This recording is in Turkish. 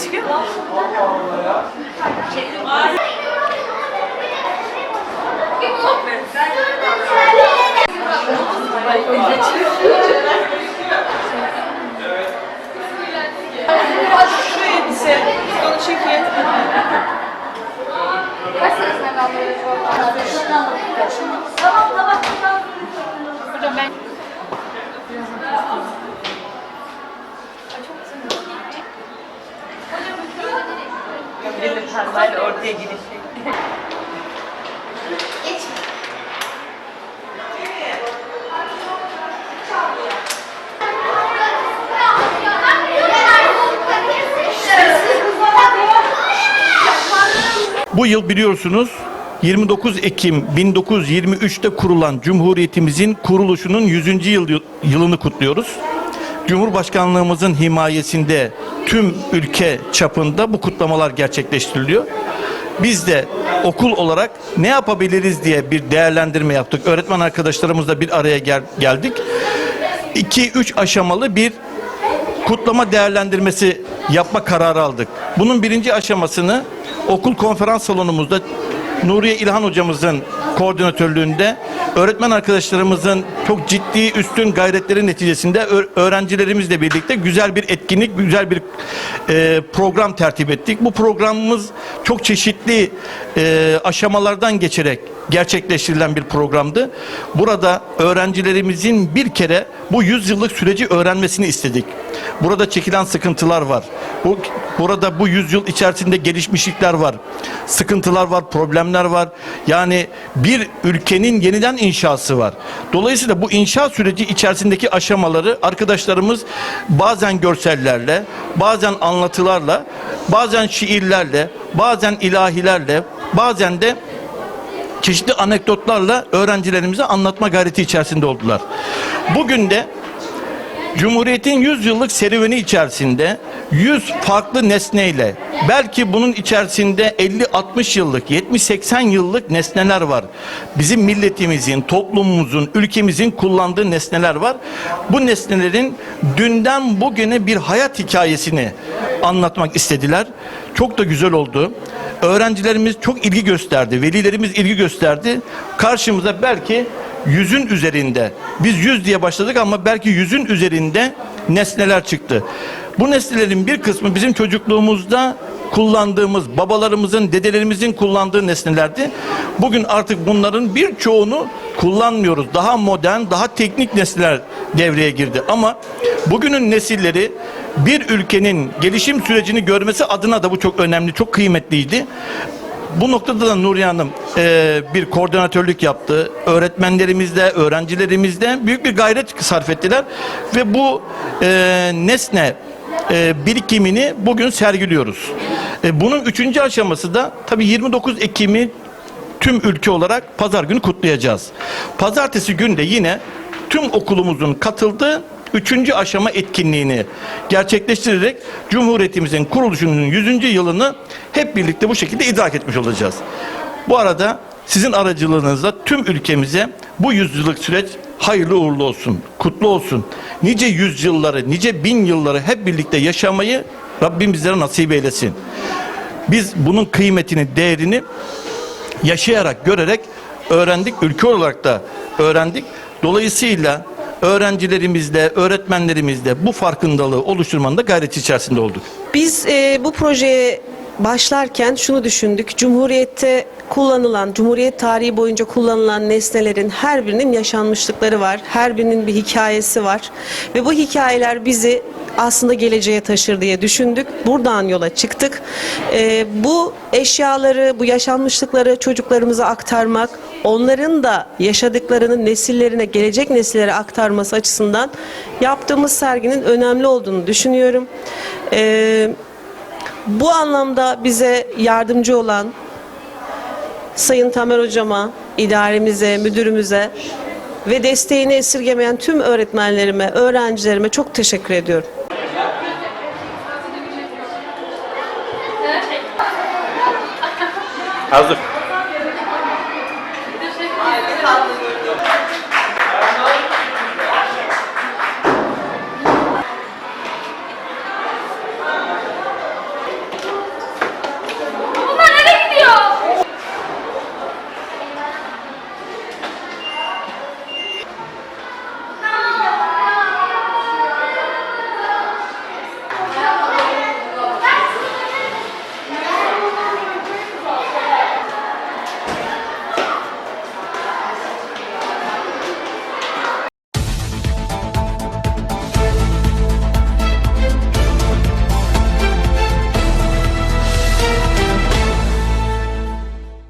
Şu elbise, onu çekin. Hocam De pembeyle ortaya girişi. Bu yıl biliyorsunuz 29 Ekim 1923'te kurulan Cumhuriyetimizin kuruluşunun 100. yıl, yılını kutluyoruz. Cumhurbaşkanlığımızın himayesinde tüm ülke çapında bu kutlamalar gerçekleştiriliyor. Biz de okul olarak ne yapabiliriz diye bir değerlendirme yaptık. Öğretmen arkadaşlarımızla bir araya gel- geldik. 2-3 aşamalı bir kutlama değerlendirmesi yapma kararı aldık. Bunun birinci aşamasını okul konferans salonumuzda Nuriye İlhan hocamızın koordinatörlüğünde öğretmen arkadaşlarımızın çok ciddi üstün gayretleri neticesinde öğrencilerimizle birlikte güzel bir etkinlik, güzel bir e, program tertip ettik. Bu programımız çok çeşitli e, aşamalardan geçerek gerçekleştirilen bir programdı. Burada öğrencilerimizin bir kere bu 100 yıllık süreci öğrenmesini istedik. Burada çekilen sıkıntılar var. Bu, burada bu yüzyıl içerisinde gelişmişlikler var. Sıkıntılar var, problemler var. Yani bir ülkenin yeniden inşası var. Dolayısıyla bu inşa süreci içerisindeki aşamaları arkadaşlarımız bazen görsellerle, bazen anlatılarla, bazen şiirlerle, bazen ilahilerle, bazen de çeşitli anekdotlarla öğrencilerimize anlatma gayreti içerisinde oldular. Bugün de Cumhuriyet'in 100 yıllık serüveni içerisinde 100 farklı nesneyle belki bunun içerisinde 50-60 yıllık 70-80 yıllık nesneler var. Bizim milletimizin, toplumumuzun, ülkemizin kullandığı nesneler var. Bu nesnelerin dünden bugüne bir hayat hikayesini anlatmak istediler. Çok da güzel oldu. Öğrencilerimiz çok ilgi gösterdi, velilerimiz ilgi gösterdi. Karşımıza belki yüzün üzerinde, biz yüz diye başladık ama belki yüzün üzerinde nesneler çıktı. Bu nesnelerin bir kısmı bizim çocukluğumuzda kullandığımız, babalarımızın, dedelerimizin kullandığı nesnelerdi. Bugün artık bunların birçoğunu kullanmıyoruz. Daha modern, daha teknik nesneler devreye girdi. Ama bugünün nesilleri bir ülkenin gelişim sürecini görmesi adına da bu çok önemli, çok kıymetliydi. Bu noktada da Nuriye Hanım e, bir koordinatörlük yaptı. Öğretmenlerimizle, öğrencilerimizle büyük bir gayret sarf ettiler. Ve bu e, nesne e, birikimini bugün sergiliyoruz. E, bunun üçüncü aşaması da tabii 29 Ekim'i tüm ülke olarak pazar günü kutlayacağız. Pazartesi günü de yine tüm okulumuzun katıldığı üçüncü aşama etkinliğini gerçekleştirerek Cumhuriyetimizin kuruluşunun 100. yılını hep birlikte bu şekilde idrak etmiş olacağız. Bu arada sizin aracılığınızla tüm ülkemize bu yüzyıllık süreç hayırlı uğurlu olsun, kutlu olsun. Nice yüzyılları, nice bin yılları hep birlikte yaşamayı Rabbim bizlere nasip eylesin. Biz bunun kıymetini, değerini yaşayarak, görerek öğrendik. Ülke olarak da öğrendik. Dolayısıyla öğrencilerimizle, öğretmenlerimizle bu farkındalığı oluşturmanın da gayreti içerisinde olduk. Biz e, bu projeye başlarken şunu düşündük. Cumhuriyette kullanılan, Cumhuriyet tarihi boyunca kullanılan nesnelerin her birinin yaşanmışlıkları var. Her birinin bir hikayesi var. Ve bu hikayeler bizi aslında geleceğe taşır diye düşündük. Buradan yola çıktık. E, bu eşyaları, bu yaşanmışlıkları çocuklarımıza aktarmak, onların da yaşadıklarını nesillerine, gelecek nesillere aktarması açısından yaptığımız serginin önemli olduğunu düşünüyorum. Eee bu anlamda bize yardımcı olan Sayın Tamer Hocama, idaremize, müdürümüze ve desteğini esirgemeyen tüm öğretmenlerime, öğrencilerime çok teşekkür ediyorum. Hazır. Kaldı